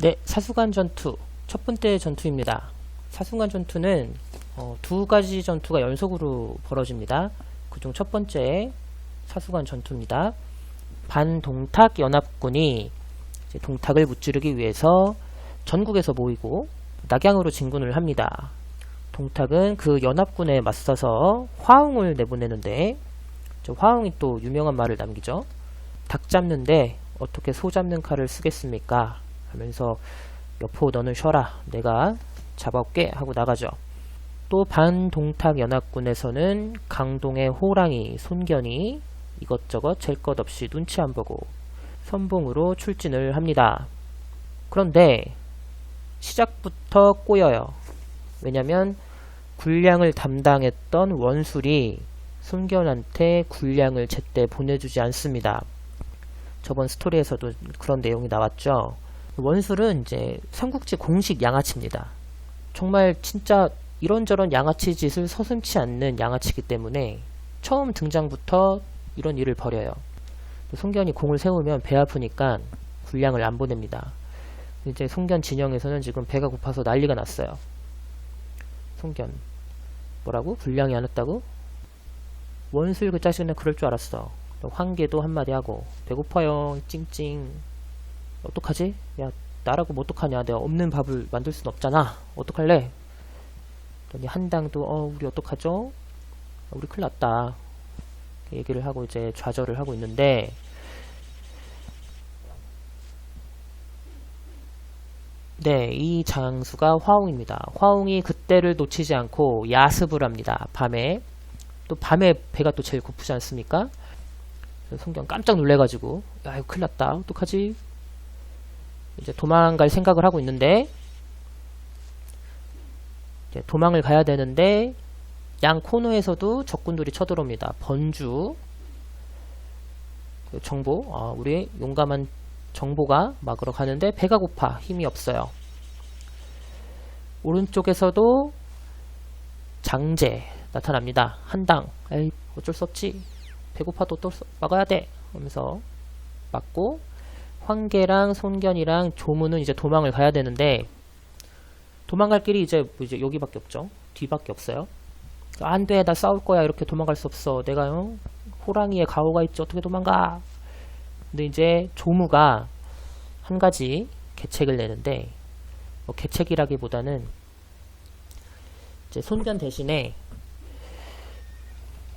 네, 사수관 전투. 첫 번째 전투입니다. 사수관 전투는 어, 두 가지 전투가 연속으로 벌어집니다. 그중 첫 번째 사수관 전투입니다. 반동탁 연합군이 동탁을 무찌르기 위해서 전국에서 모이고 낙양으로 진군을 합니다. 동탁은 그 연합군에 맞서서 화웅을 내보내는데 저 화웅이 또 유명한 말을 남기죠. 닭 잡는데 어떻게 소 잡는 칼을 쓰겠습니까? 하면서 여포 너는 쉬어라 내가 잡아올게 하고 나가죠. 또 반동탁 연합군에서는 강동의 호랑이 손견이 이것저것 잴 것 없이 눈치 안 보고 선봉으로 출진을 합니다. 그런데 시작부터 꼬여요. 왜냐면 군량을 담당했던 원술이 손견한테 군량을 제때 보내주지 않습니다. 저번 스토리에서도 그런 내용이 나왔죠. 원술은 이제 삼국지 공식 양아치입니다. 정말 진짜 이런저런 양아치 짓을 서슴치 않는 양아치이기 때문에 처음 등장부터 이런 일을 벌여요. 송견이 공을 세우면 배 아프니까 군량을 안 보냅니다. 이제 송견 진영에서는 지금 배가 고파서 난리가 났어요. 송견 뭐라고? 군량이 안 왔다고? 원술 그 자식은 그럴 줄 알았어. 황계도 한마디 하고 배고파요 찡찡 어떡하지? 야 나라고 뭐 어떡하냐 내가 없는 밥을 만들 순 없잖아 어떡할래? 그랬더니 한당도 어 우리 어떡하죠? 우리 큰일 났다 얘기를 하고 이제 좌절을 하고 있는데 네, 이 장수가 화웅입니다. 화웅이 그때를 놓치지 않고 야습을 합니다. 밤에. 또 밤에 배가 또 제일 고프지 않습니까? 성경 깜짝 놀래가지고 야 이거 큰일 났다. 어떡하지? 이제 도망갈 생각을 하고 있는데 도망을 가야 되는데 양 코너에서도 적군들이 쳐들어옵니다. 번주 그 정보 아, 우리 용감한 정보가 막으러 가는데 배가 고파 힘이 없어요. 오른쪽에서도 장제 나타납니다. 한당 에이 어쩔 수 없지 배고파도 또 막아야 돼 하면서 막고 황계랑 손견이랑 조문은 이제 도망을 가야 되는데 도망갈 길이 이제 뭐 이제 여기밖에 없죠. 뒤밖에 없어요. 안 돼, 나 싸울 거야. 이렇게 도망갈 수 없어. 내가 요 호랑이에 가오가 있지. 어떻게 도망가? 근데 이제 조무가 한 가지 계책을 내는데 뭐 계책이라기보다는 이제 손견 대신에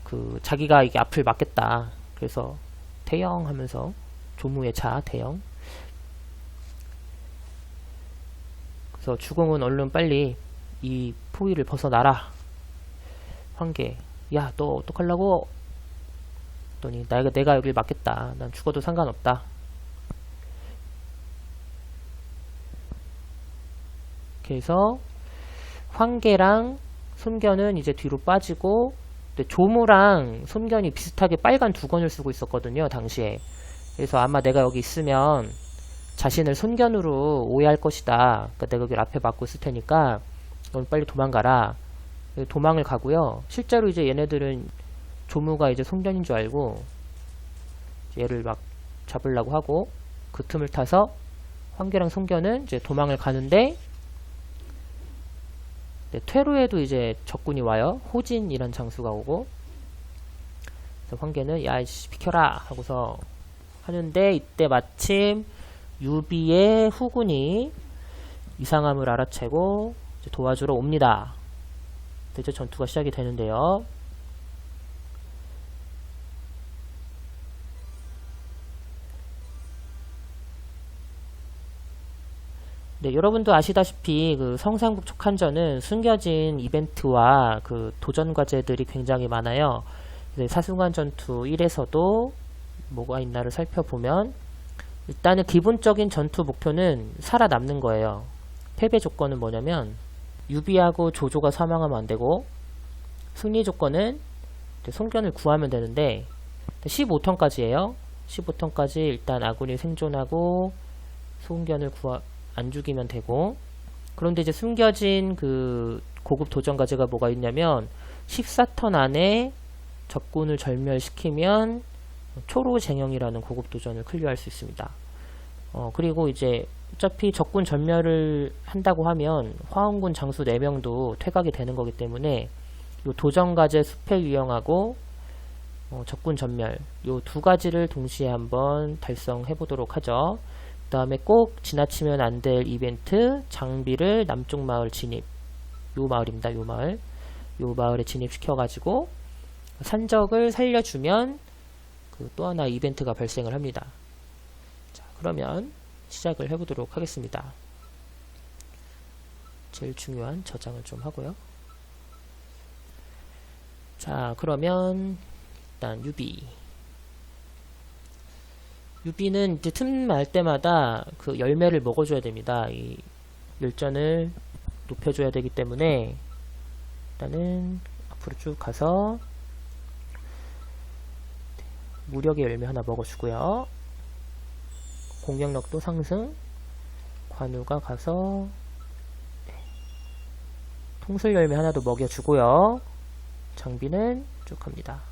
그 자기가 이게 앞을 막겠다. 그래서 대형 하면서 조무의 차 대형. 그래서 주공은 얼른 빨리 이 포위를 벗어나라. 황계. 야, 너 어떡하려고? 그랬더니 내가 내가 여길 막겠다. 난 죽어도 상관없다. 그래서 황계랑 손견은 이제 뒤로 빠지고 조무랑 손견이 비슷하게 빨간 두건을 쓰고 있었거든요 당시에 그래서 아마 내가 여기 있으면 자신을 손견으로 오해할 것이다. 그러니까 내가 여기 앞에 막고 있을 테니까 넌 빨리 도망가라. 도망을 가고요. 실제로 이제 얘네들은 조무가 이제 손견인 줄 알고 얘를 막 잡으려고 하고 그 틈을 타서 황계랑 손견은 이제 도망을 가는데 네, 퇴로에도 이제 적군이 와요. 호진이란 장수가 오고. 황계는 야이씨 비켜라. 하고서 하는데 이때 마침 유비의 후군이 이상함을 알아채고 도와주러 옵니다. 이제 전투가 시작이 되는데요. 네, 여러분도 아시다시피 그 성상국 촉한전은 숨겨진 이벤트와 그 도전 과제들이 굉장히 많아요. 사승관 전투 1에서도 뭐가 있나를 살펴보면 일단은 기본적인 전투 목표는 살아남는 거예요. 패배 조건은 뭐냐면 유비하고 조조가 사망하면 안 되고 승리 조건은 송견을 구하면 되는데 15턴까지예요. 15턴까지 일단 아군이 생존하고 송견을 구하 안 죽이면 되고 그런데 이제 숨겨진 그 고급 도전 과제가 뭐가 있냐면 14턴 안에 적군을 절멸시키면 초로 쟁영이라는 고급 도전을 클리어할 수 있습니다. 어, 그리고 이제 어차피 적군 전멸을 한다고 하면 화원군 장수 4명도 퇴각이 되는 거기 때문에 요 도전과제 숲의 유형하고 어, 적군 전멸 요 두 가지를 동시에 한번 달성해 보도록 하죠. 그 다음에 꼭 지나치면 안 될 이벤트 장비를 남쪽 마을 진입 요 마을입니다. 요 마을 요 마을에 진입시켜 가지고 산적을 살려주면 그 또 하나 이벤트가 발생을 합니다. 자 그러면 시작을 해보도록 하겠습니다. 제일 중요한 저장을 좀 하고요. 자 그러면 일단 유비 유비는 이제 틈날 때마다 그 열매를 먹어줘야 됩니다. 이 열전을 높여줘야 되기 때문에 일단은 앞으로 쭉 가서 무력의 열매 하나 먹어주고요. 공격력도 상승 관우가 가서 네. 통술 열매 하나도 먹여주고요. 장비는 쭉 갑니다.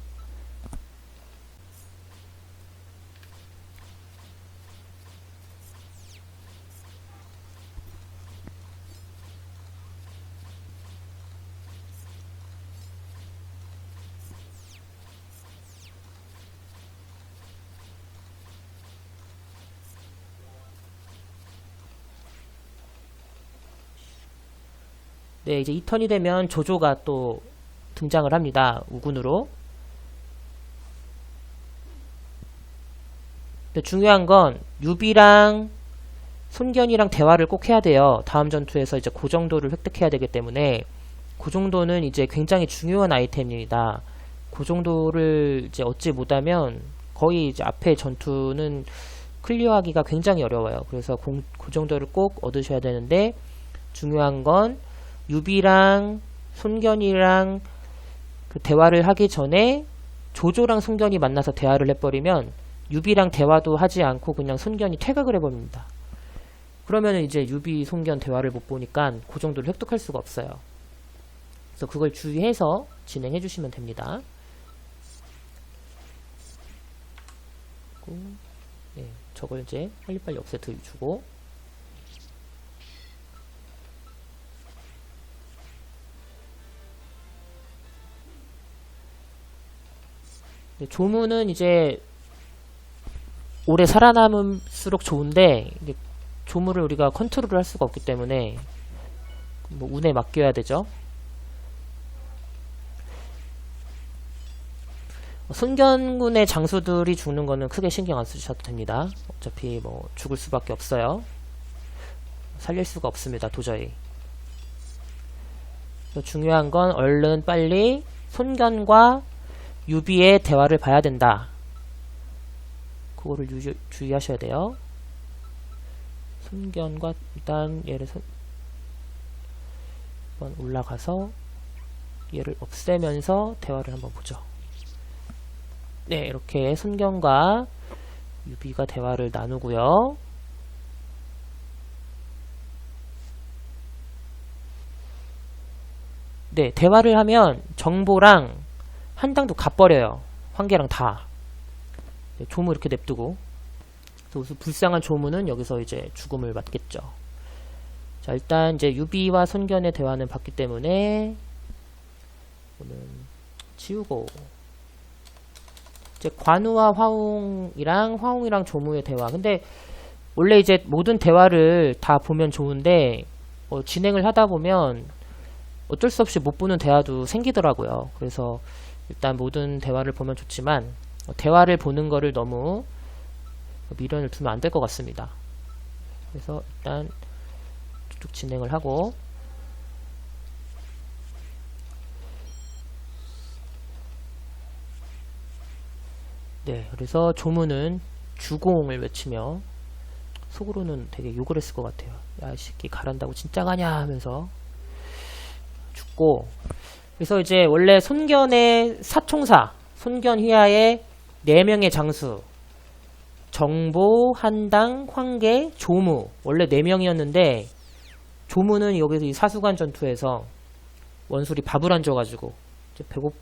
네, 이제 2턴이 되면 조조가 또 등장을 합니다. 우군으로. 근데 중요한 건 유비랑 손견이랑 대화를 꼭 해야 돼요. 다음 전투에서 이제 그 정도를 획득해야 되기 때문에 그 정도는 이제 굉장히 중요한 아이템입니다. 그 정도를 이제 얻지 못하면 거의 이제 앞에 전투는 클리어하기가 굉장히 어려워요. 그래서 공, 그 정도를 꼭 얻으셔야 되는데 중요한 건 유비랑 손견이랑 그 대화를 하기 전에 조조랑 손견이 만나서 대화를 해버리면 유비랑 대화도 하지 않고 그냥 손견이 퇴각을 해버립니다. 그러면 이제 유비, 손견 대화를 못 보니까 그 정도를 획득할 수가 없어요. 그래서 그걸 주의해서 진행해 주시면 됩니다. 네, 저걸 이제 빨리빨리 없애주고 조문은 이제 오래 살아남을수록 좋은데 조문을 우리가 컨트롤을 할 수가 없기 때문에 뭐 운에 맡겨야 되죠. 손견군의 장수들이 죽는 거는 크게 신경 안 쓰셔도 됩니다. 어차피 뭐 죽을 수밖에 없어요. 살릴 수가 없습니다. 도저히. 중요한 건 얼른 빨리 손견과 유비의 대화를 봐야 된다. 그거를 유, 주의하셔야 돼요. 손견과 일단 얘를 선, 한번 올라가서 얘를 없애면서 대화를 한번 보죠. 네, 이렇게 손견과 유비가 대화를 나누고요. 네, 대화를 하면 정보랑 한 장도 갚버려요. 환계랑 다. 네, 조무 이렇게 냅두고. 그래서 불쌍한 조무는 여기서 이제 죽음을 맞겠죠. 자, 일단 이제 유비와 손견의 대화는 봤기 때문에 이거는 지우고 이제 관우와 화웅이랑 화웅이랑 조무의 대화. 근데 원래 이제 모든 대화를 다 보면 좋은데 어, 진행을 하다 보면 어쩔 수 없이 못 보는 대화도 생기더라고요. 그래서 일단 모든 대화를 보면 좋지만 어, 대화를 보는 거를 너무 미련을 두면 안 될 것 같습니다. 그래서 일단 쭉 진행을 하고 네, 그래서 조문은 주공을 외치며 속으로는 되게 욕을 했을 것 같아요. 야, 이 새끼 가란다고 진짜 가냐 하면서 죽고 그래서 이제 원래 손견의 사총사, 손견 휘하의 4명의 장수, 정보, 한당, 황계, 조무 원래 4명이었는데 조무는 여기서 이 사수관 전투에서 원술이 밥을 안 줘가지고 배고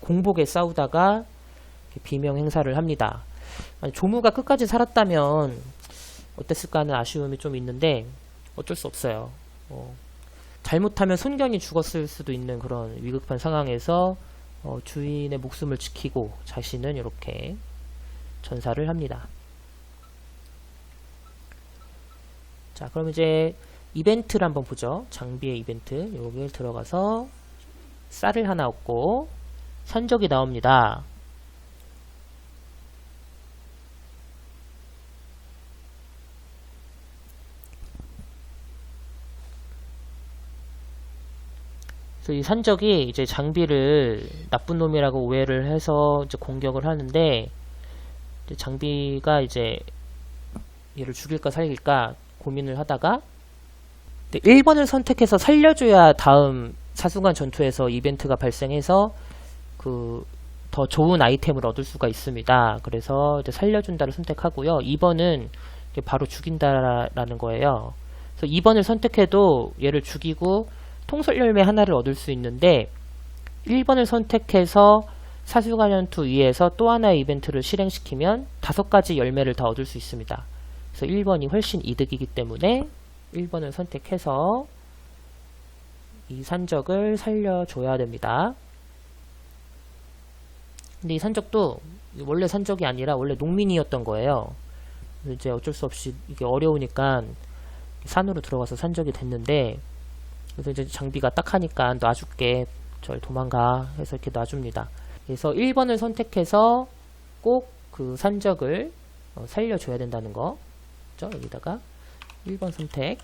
공복에 싸우다가 비명 행사를 합니다. 조무가 끝까지 살았다면 어땠을까 하는 아쉬움이 좀 있는데 어쩔 수 없어요. 어, 잘못하면 손견이 죽었을 수도 있는 그런 위급한 상황에서 어, 주인의 목숨을 지키고 자신은 이렇게 전사를 합니다. 자, 그럼 이제 이벤트를 한번 보죠. 장비의 이벤트. 여기에 들어가서 쌀을 하나 얻고 산적이 나옵니다. 이 산적이 이제 장비를 나쁜 놈이라고 오해를 해서 이제 공격을 하는데 이제 장비가 이제 얘를 죽일까 살릴까 고민을 하다가 1번을 선택해서 살려줘야 다음 사수관 전투에서 이벤트가 발생해서 그 더 좋은 아이템을 얻을 수가 있습니다. 그래서 이제 살려준다를 선택하고요. 2번은 바로 죽인다라는 거예요. 그래서 2번을 선택해도 얘를 죽이고 통솔 열매 하나를 얻을 수 있는데 1번을 선택해서 사수관 전투 위에서 또 하나의 이벤트를 실행시키면 다섯 가지 열매를 다 얻을 수 있습니다. 그래서 1번이 훨씬 이득이기 때문에 1번을 선택해서 이 산적을 살려줘야 됩니다. 근데 이 산적도 원래 산적이 아니라 원래 농민이었던 거예요. 이제 어쩔 수 없이 이게 어려우니까 산으로 들어가서 산적이 됐는데 그래서 이제 장비가 딱 하니까 놔줄게 절 도망가 해서 이렇게 놔줍니다. 그래서 1번을 선택해서 꼭 그 산적을 어, 살려줘야 된다는 거. 그죠? 여기다가 1번 선택.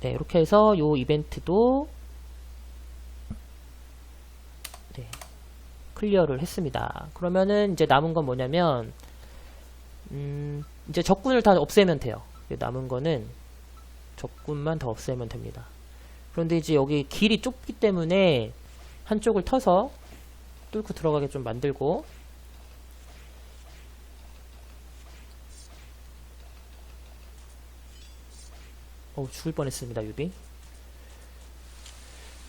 네, 이렇게 해서 요 이벤트도 네, 클리어를 했습니다. 그러면은 이제 남은 건 뭐냐면 음, 이제 적군을 다 없애면 돼요. 남은 거는 적군만 더 없애면 됩니다. 그런데 이제 여기 길이 좁기 때문에 한쪽을 터서 뚫고 들어가게 좀 만들고 어 죽을 뻔했습니다 유비.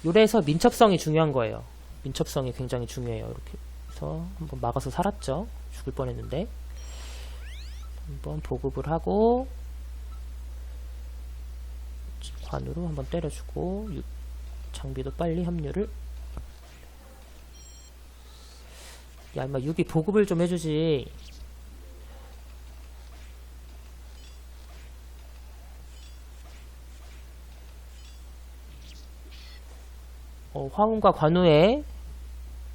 요래서 민첩성이 중요한 거예요. 민첩성이 굉장히 중요해요. 이렇게 해서 한번 막아서 살았죠. 죽을 뻔했는데. 한번 보급을 하고 관으로 한번 때려주고 유, 장비도 빨리 합류를. 야 임마 유비 보급을 좀 해주지. 어, 화운과 관우의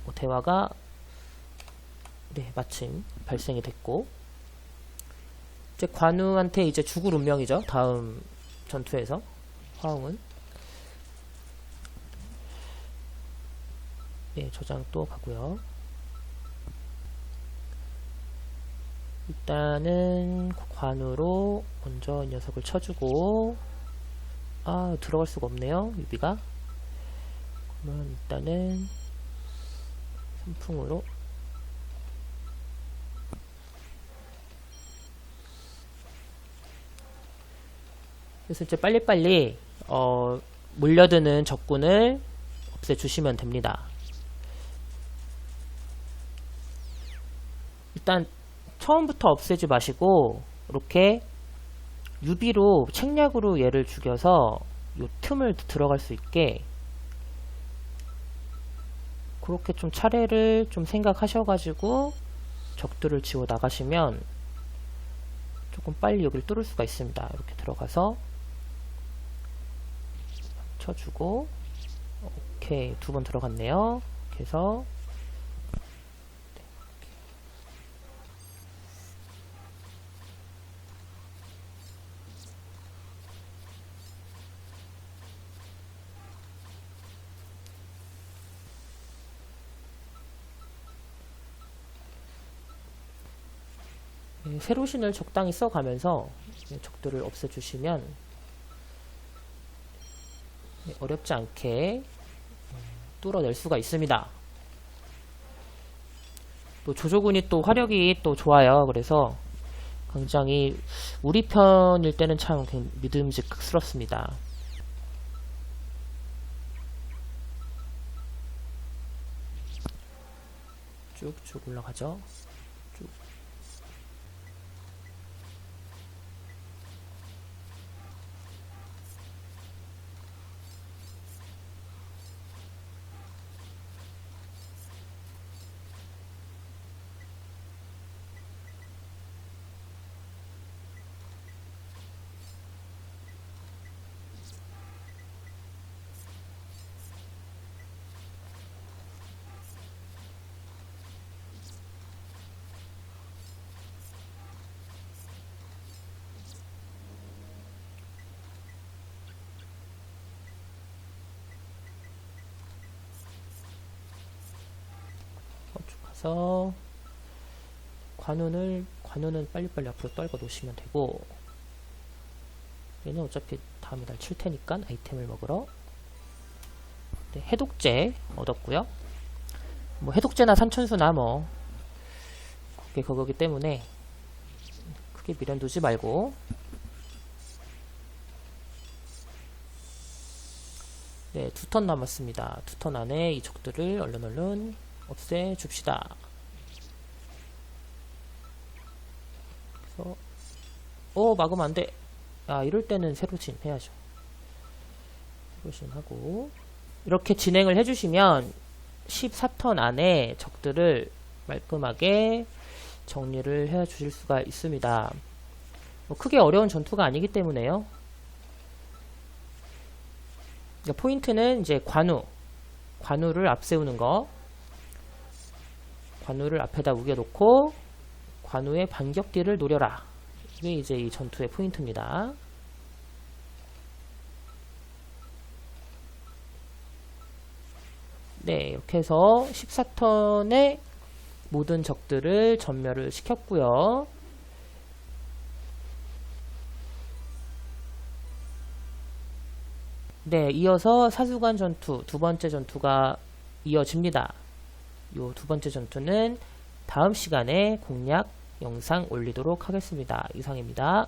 어, 대화가 네 마침 발생이 됐고. 이제 관우한테 이제 죽을 운명이죠 다음 전투에서 화웅은? 네 저장 또 가고요. 일단은 관우로 먼저 녀석을 쳐주고 아 들어갈 수가 없네요 유비가. 그러면 일단은 선풍으로. 그래서 이제 빨리빨리 어, 몰려드는 적군을 없애주시면 됩니다. 일단 처음부터 없애지 마시고 이렇게 유비로 책략으로 얘를 죽여서 요 틈을 들어갈 수 있게 그렇게 좀 차례를 좀 생각하셔가지고 적들을 지워 나가시면 조금 빨리 여기를 뚫을 수가 있습니다. 이렇게 들어가서 쳐주고 오케이 두 번 들어갔네요. 그래서 네, 세로신을 적당히 써가면서 적들을 없애주시면 네, 어렵지 않게 음, 뚫어낼 수가 있습니다. 또 조조군이 또 화력이 또 좋아요. 그래서 굉장히 우리 편일 때는 참 믿음직스럽습니다. 쭉쭉 올라가죠. 쭉. 그래서 관운을 관운은 빨리빨리 앞으로 떨궈 놓으시면 되고 얘는 어차피 다음에 날칠 테니까 아이템을 먹으러 네, 해독제 얻었고요. 뭐 해독제나 산천수나 뭐 그게 그거기 때문에 크게 미련 두지 말고 네, 두 턴 남았습니다. 두 턴 안에 이 적들을 얼른 얼른 없애 줍시다. 그래서 어 막으면 안 돼. 아 이럴 때는 세로진 해야죠. 세로진 하고 이렇게 진행을 해주시면 14턴 안에 적들을 말끔하게 정리를 해 주실 수가 있습니다. 뭐 크게 어려운 전투가 아니기 때문에요. 그러니까 포인트는 이제 관우, 관우를 앞세우는 거. 관우를 앞에다 우겨놓고 관우의 반격기를 노려라. 이게 이제 이 전투의 포인트입니다. 네, 이렇게 해서 14턴의 모든 적들을 전멸을 시켰고요. 네, 이어서 사수관 전투 두 번째 전투가 이어집니다. 요 두 번째 전투는 다음 시간에 공략 영상 올리도록 하겠습니다. 이상입니다.